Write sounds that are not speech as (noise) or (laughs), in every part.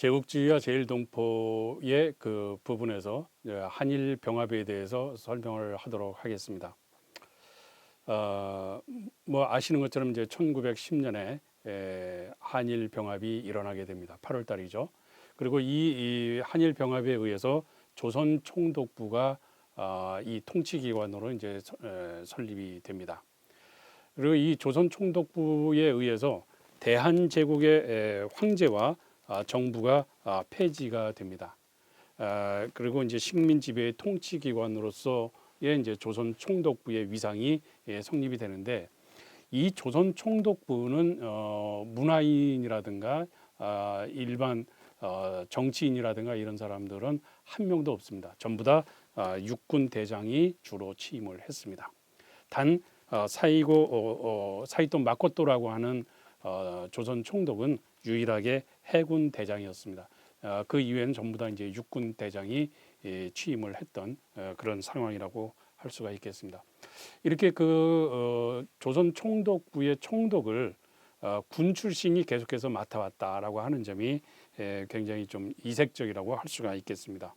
제국주의와 제일동포의 그 부분에서 한일 병합에 대해서 설명을 하도록 하겠습니다. 어, 뭐 아시는 것처럼 이제 1910년에 에, 한일 병합이 일어나게 됩니다. 8월 달이죠. 그리고 이, 이 한일 병합에 의해서 조선 총독부가 아, 이 통치기관으로 이제 서- 에, 설립이 됩니다. 그리고 이 조선 총독부에 의해서 대한 제국의 에, 황제와 아, 정부가 아, 폐지가 됩니다. 아, 그리고 이제 식민 지배의 통치 기관으로서의 이제 조선 총독부의 위상이 예, 성립이 되는데 이 조선 총독부는 어, 문화인이라든가 아, 일반 어, 정치인이라든가 이런 사람들은 한 명도 없습니다. 전부 다 아, 육군 대장이 주로 취임을 했습니다. 단 어, 사이고 사이토 마코토라고 하는 어, 조선 총독은 유일하게 해군 대장이었습니다. 어, 그 이외에는 전부 다 이제 육군 대장이 예, 취임을 했던 어, 그런 상황이라고 할 수가 있겠습니다. 이렇게 그 어, 조선 총독부의 총독을 어, 군 출신이 계속해서 맡아왔다라고 하는 점이 예, 굉장히 좀 이색적이라고 할 수가 있겠습니다.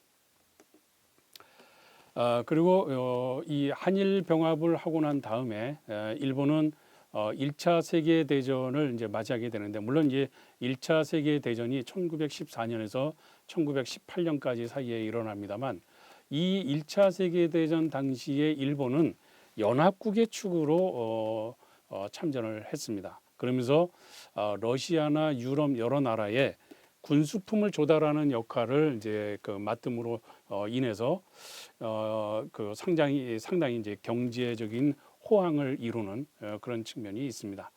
아, 그리고 어, 이 한일 병합을 하고 난 다음에 에, 일본은 어, 1차 세계 대전을 이제 맞이하게 되는데 물론 이제 1차 세계 대전이 1914년에서 1918년까지 사이에 일어납니다만 이 1차 세계 대전 당시에 일본은 연합국의 축으로 어, 어, 참전을 했습니다. 그러면서 어, 러시아나 유럽 여러 나라에 군수품을 조달하는 역할을 이제 그 맡음으로 어, 인해서 어, 그 상당히 상당히 이제 경제적인 호황을 이루는 어, 그런 측면이 있습니다.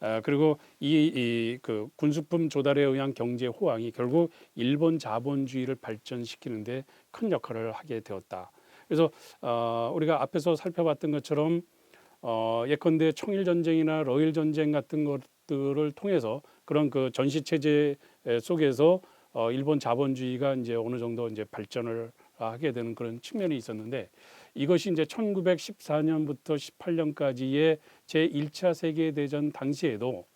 어, 그리고 이그 군수품 조달에 의한 경제 호황이 결국 일본 자본주의를 발전시키는데 큰 역할을 하게 되었다. 그래서 어, 우리가 앞에서 살펴봤던 것처럼 어, 예컨대 청일 전쟁이나 러일 전쟁 같은 것들을 통해서 그런 그 전시 체제 속에서 어, 일본 자본주의가 이제 어느 정도 이제 발전을 하게 되는 그런 측면이 있었는데 이것이 이제 1914년부터 18년까지의 제 1차 세계 대전 당시에도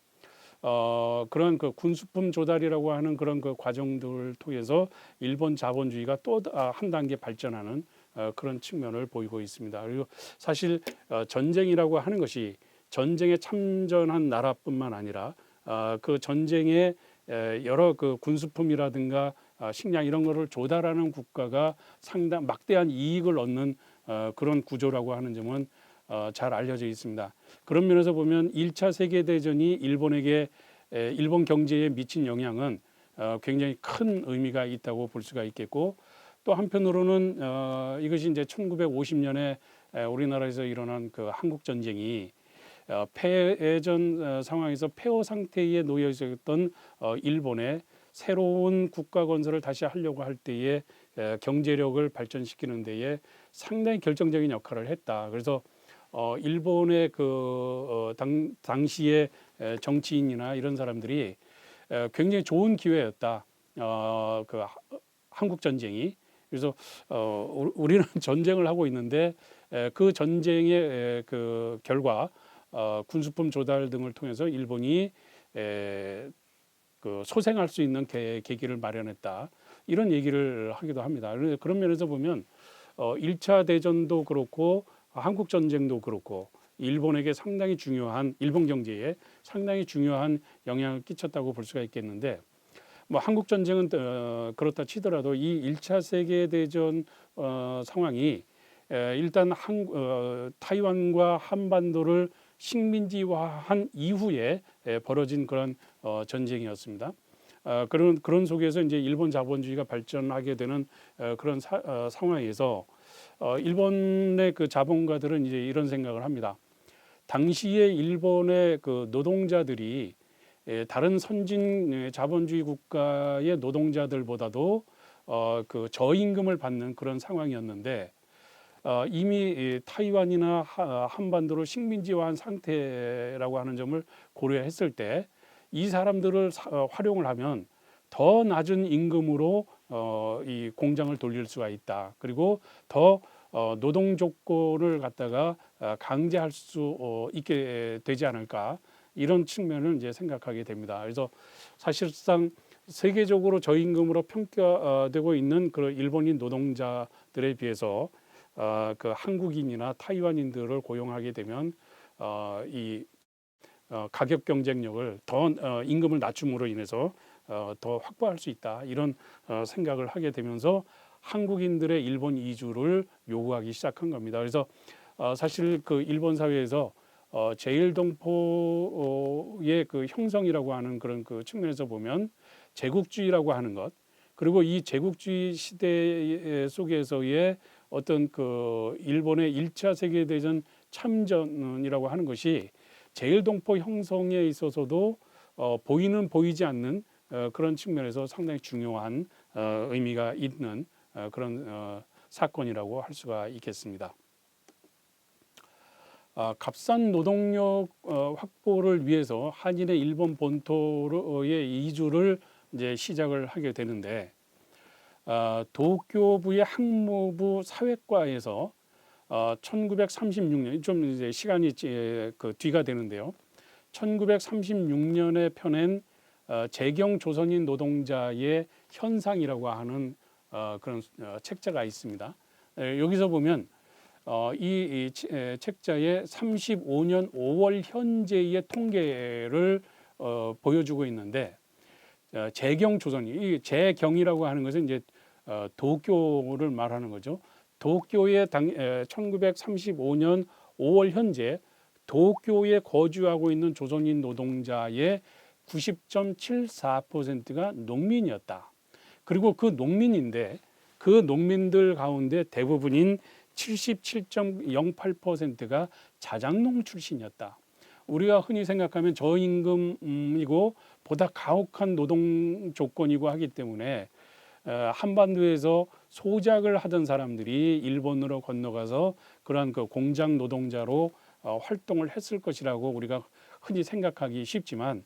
어, 그런 그 군수품 조달이라고 하는 그런 그 과정들을 통해서 일본 자본주의가 또 한 단계 발전하는 어, 그런 측면을 보이고 있습니다. 그리고 사실 어, 전쟁이라고 하는 것이 전쟁에 참전한 나라뿐만 아니라 어, 그 전쟁에 에, 여러 그 군수품이라든가 아, 식량 이런 거를 조달하는 국가가 상당 막대한 이익을 얻는 어, 그런 구조라고 하는 점은 어, 잘 알려져 있습니다. 그런 면에서 보면 1차 세계 대전이 일본에게 에, 일본 경제에 미친 영향은 어, 굉장히 큰 의미가 있다고 볼 수가 있겠고 또 한편으로는 어, 이것이 이제 1950년에 에, 우리나라에서 일어난 그 한국 전쟁이 어, 패전 어, 상황에서 폐허 상태에 놓여 있었던 어, 일본의 새로운 국가 건설을 다시 하려고 할 때에 에, 경제력을 발전시키는 데에 상당히 결정적인 역할을 했다. 그래서 어, 일본의 그 어, 당, 당시의 에, 정치인이나 이런 사람들이 에, 굉장히 좋은 기회였다. 어, 그 하- 한국 전쟁이 그래서 어, 우- 우리는 (laughs) 전쟁을 하고 있는데 에, 그 전쟁의 에, 그 결과 어, 군수품 조달 등을 통해서 일본이 에, 그 소생할 수 있는 계, 계기를 마련했다 이런 얘기를 하기도 합니다. 그런 면에서 보면 어, 1차 대전도 그렇고 한국 전쟁도 그렇고 일본에게 상당히 중요한 일본 경제에 상당히 중요한 영향을 끼쳤다고 볼 수가 있겠는데 뭐 한국 전쟁은 어, 그렇다 치더라도 이 1차 세계 대전 어, 상황이 에, 일단 한, 어, 타이완과 한반도를 식민지화한 이후에 에, 벌어진 그런 어, 전쟁이었습니다. 어, 그런 그런 속에서 이제 일본 자본주의가 발전하게 되는 어, 그런 사, 어, 상황에서 어, 일본의 그 자본가들은 이제 이런 생각을 합니다. 당시에 일본의 그 노동자들이 에, 다른 선진 에, 자본주의 국가의 노동자들보다도 어, 그 저임금을 받는 그런 상황이었는데 어, 이미 이 타이완이나 하, 한반도를 식민지화한 상태라고 하는 점을 고려했을 때 이 사람들을 사, 어, 활용을 하면 더 낮은 임금으로 어, 이 공장을 돌릴 수가 있다. 그리고 더 어, 노동 조건을 갖다가 어, 강제할 수 어, 있게 되지 않을까 이런 측면을 이제 생각하게 됩니다. 그래서 사실상 세계적으로 저임금으로 평가되고 있는 그 일본인 노동자들에 비해서 어, 그 한국인이나 타이완인들을 고용하게 되면 어, 이 어, 가격 경쟁력을 더 어, 임금을 낮춤으로 인해서 어, 더 확보할 수 있다 이런 어, 생각을 하게 되면서 한국인들의 일본 이주를 요구하기 시작한 겁니다. 그래서 어, 사실 그 일본 사회에서 어, 제일동포의 그 형성이라고 하는 그런 그 측면에서 보면 제국주의라고 하는 것 그리고 이 제국주의 시대 속에서의 어떤 그 일본의 일차 세계대전 참전이라고 하는 것이 제일동포 형성에 있어서도 어, 보이는 보이지 않는 어, 그런 측면에서 상당히 중요한 어, 의미가 있는 어, 그런 어, 사건이라고 할 수가 있겠습니다. 아, 값싼 노동력 어, 확보를 위해서 한인의 일본 본토의 이주를 이제 시작을 하게 되는데 아, 도쿄부의 항모부 사회과에서 어, 1936년 좀 이제 시간이 찌- 그 뒤가 되는데요. 1936년에 펴낸 어, 재경 조선인 노동자의 현상이라고 하는 어, 그런 어, 책자가 있습니다. 에, 여기서 보면 어, 이, 이 치- 에, 책자의 35년 5월 현재의 통계를 어, 보여주고 있는데 어, 재경 조선이 이 재경이라고 하는 것은 이제 어, 도쿄를 말하는 거죠. 도쿄의 당, 에, 1935년 5월 현재 도쿄에 거주하고 있는 조선인 노동자의 90.74%가 농민이었다. 그리고 그 농민인데 그 농민들 가운데 대부분인 77.08%가 자장농 출신이었다. 우리가 흔히 생각하면 저임금이고 보다 가혹한 노동 조건이고 하기 때문에 어, 한반도에서 소작을 하던 사람들이 일본으로 건너가서 그러한 그 공장 노동자로 어, 활동을 했을 것이라고 우리가 흔히 생각하기 쉽지만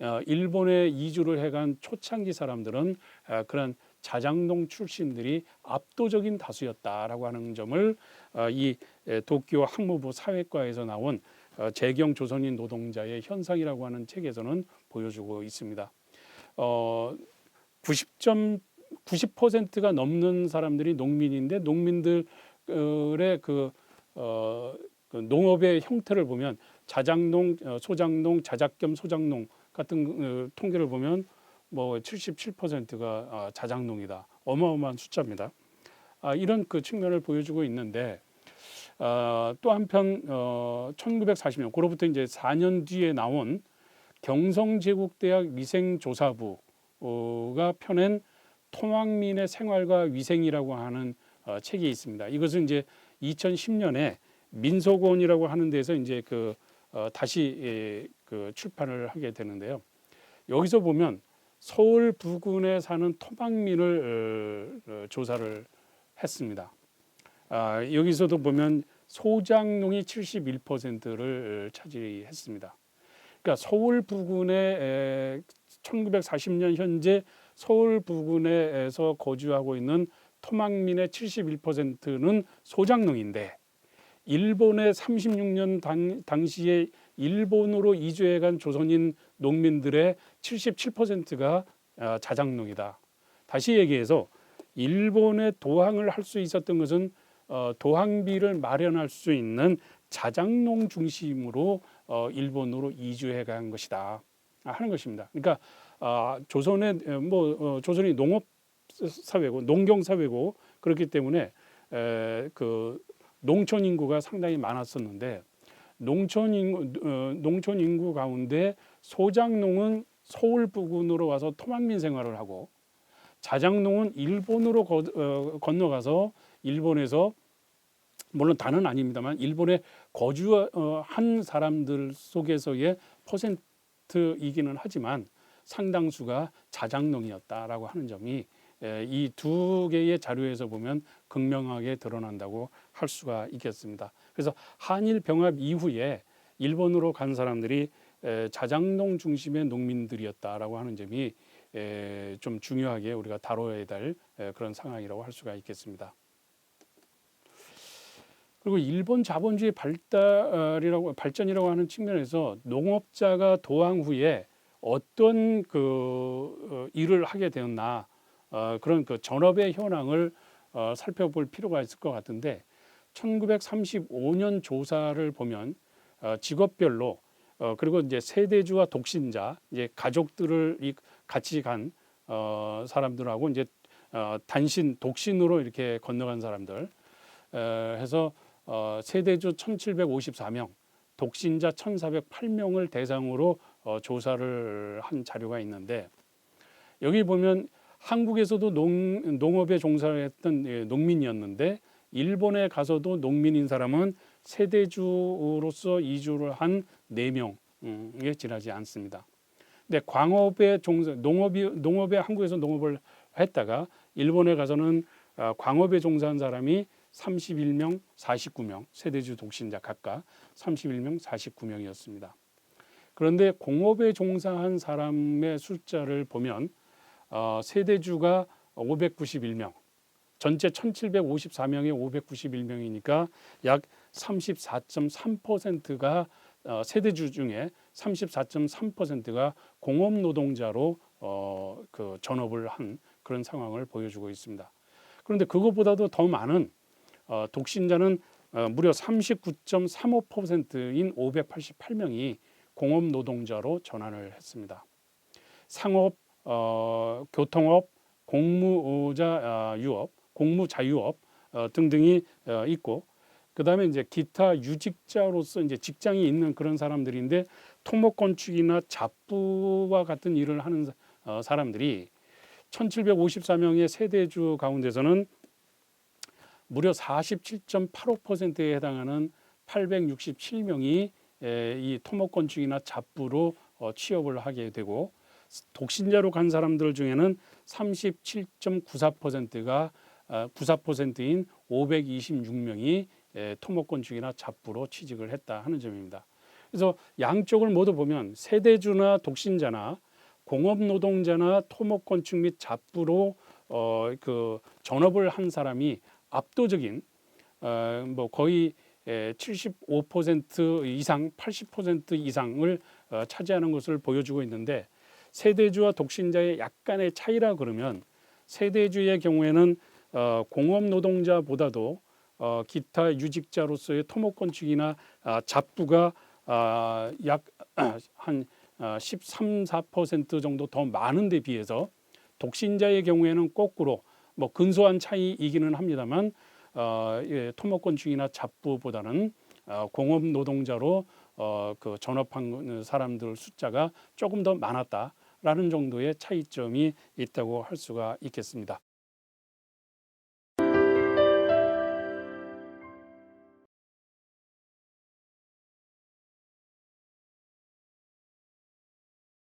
어, 일본에 이주를 해간 초창기 사람들은 어, 그런 자장농 출신들이 압도적인 다수였다라고 하는 점을 어, 이 에, 도쿄 항모부 사회과에서 나온 어, 재경 조선인 노동자의 현상이라고 하는 책에서는 보여주고 있습니다. 어, 90점 90%가 넘는 사람들이 농민인데 농민들의 그, 어, 그 농업의 형태를 보면 자장농, 어, 소장농, 자작겸 소장농 같은 어, 통계를 보면 뭐 77%가 아, 자장농이다. 어마어마한 숫자입니다. 아, 이런 그 측면을 보여주고 있는데 아, 또 한편 어, 1940년 그로부터 이제 4년 뒤에 나온 경성제국대학 위생조사부가 펴낸 토막민의 생활과 위생이라고 하는 어, 책이 있습니다. 이것은 이제 2010년에 민속원이라고 하는 데서 이제 그 어, 다시 예, 그 출판을 하게 되는데요. 여기서 보면 서울 부근에 사는 토막민을 어, 어, 조사를 했습니다. 아, 여기서도 보면 소장농이 71%를 차지했습니다. 그러니까 서울 부근에 1940년 현재 서울 부근에서 거주하고 있는 토막민의 71%는 소장농인데 일본의 36년 당, 당시에 일본으로 이주해간 조선인 농민들의 77%가 아, 자장농이다. 다시 얘기해서 일본에 도항을 할 수 있었던 것은 어, 도항비를 마련할 수 있는 자장농 중심으로 어, 일본으로 이주해 간 것이다 하는 것입니다. 그러니까 아, 조선의 에, 뭐 어, 조선이 농업 사회고 농경 사회고 그렇기 때문에 에, 그 농촌 인구가 상당히 많았었는데 농촌 인구 어, 농촌 인구 가운데 소장농은 서울 부근으로 와서 토막민 생활을 하고 자장농은 일본으로 거, 어, 건너가서 일본에서 물론 다는 아닙니다만 일본에 거주한 사람들 속에서의 퍼센트이기는 하지만 상당수가 자장농이었다라고 하는 점이 이 두 개의 자료에서 보면 극명하게 드러난다고 할 수가 있겠습니다. 그래서 한일 병합 이후에 일본으로 간 사람들이 에, 자장농 중심의 농민들이었다라고 하는 점이 에, 좀 중요하게 우리가 다뤄야 될 에, 그런 상황이라고 할 수가 있겠습니다. 그리고 일본 자본주의 발달이라고 발전이라고 하는 측면에서 농업자가 도항 후에 어떤 그 어, 일을 하게 되었나 어, 그런 그 전업의 현황을 어, 살펴볼 필요가 있을 것 같은데 1935년 조사를 보면 어, 직업별로 어, 그리고 이제 세대주와 독신자 이제 가족들을 이 같이 간 어, 사람들하고 이제 어, 단신 독신으로 이렇게 건너간 사람들. 어, 해서 어, 세대주 1,754명, 독신자 1,408명을 대상으로 어, 조사를 한 자료가 있는데 여기 보면 한국에서도 농, 농업에 종사했던 예, 농민이었는데 일본에 가서도 농민인 사람은 세대주로서 이주를 한 네 명에 지나지 않습니다. 근데 광업에 종사 농업이 농업에 한국에서 농업을 했다가 일본에 가서는 어, 광업에 종사한 사람이 31명, 49명 세대주 독신자 각각 31명, 49명이었습니다. 그런데 공업에 종사한 사람의 숫자를 보면 어, 세대주가 591명, 전체 1,754명에 591명이니까 약 34.3%가 어, 세대주 중에 34.3%가 공업 노동자로 어, 그 전업을 한 그런 상황을 보여주고 있습니다. 그런데 그것보다도 더 많은 어, 독신자는 어, 무려 39.35%인 588명이 공업 노동자로 전환을 했습니다. 상업, 어, 교통업, 공무자 아, 유업, 공무자유업 어, 등등이 어, 있고 그다음에 이제 기타 유직자로서 이제 직장이 있는 그런 사람들인데 토목 건축이나 잡부와 같은 일을 하는 사- 어, 사람들이 1,754명의 세대주 가운데서는 무려 47.85%에 해당하는 867명이 이 토목 건축이나 잡부로 어, 취업을 하게 되고 독신자로 간 사람들 중에는 37.94%가 94%인 526명이 토목 건축이나 잡부로 취직을 했다 하는 점입니다. 그래서 양쪽을 모두 보면 세대주나 독신자나 공업 노동자나 토목 건축 및 잡부로 어 그 전업을 한 사람이 압도적인 어 뭐 거의 75% 이상, 80% 이상을 어, 차지하는 것을 보여주고 있는데 세대주와 독신자의 약간의 차이라 그러면 세대주의 경우에는 어, 공업 노동자보다도 어, 기타 유직자로서의 토목 건축이나 아, 잡부가 아, 약한 (clears throat) 아, 13, 4% 정도 더 많은데 비해서 독신자의 경우에는 거꾸로 뭐 근소한 차이이기는 합니다만 어, 예, 토목 건축이나 잡부보다는 어, 공업 노동자로 어, 그 전업한 사람들 숫자가 조금 더 많았다라는 정도의 차이점이 있다고 할 수가 있겠습니다.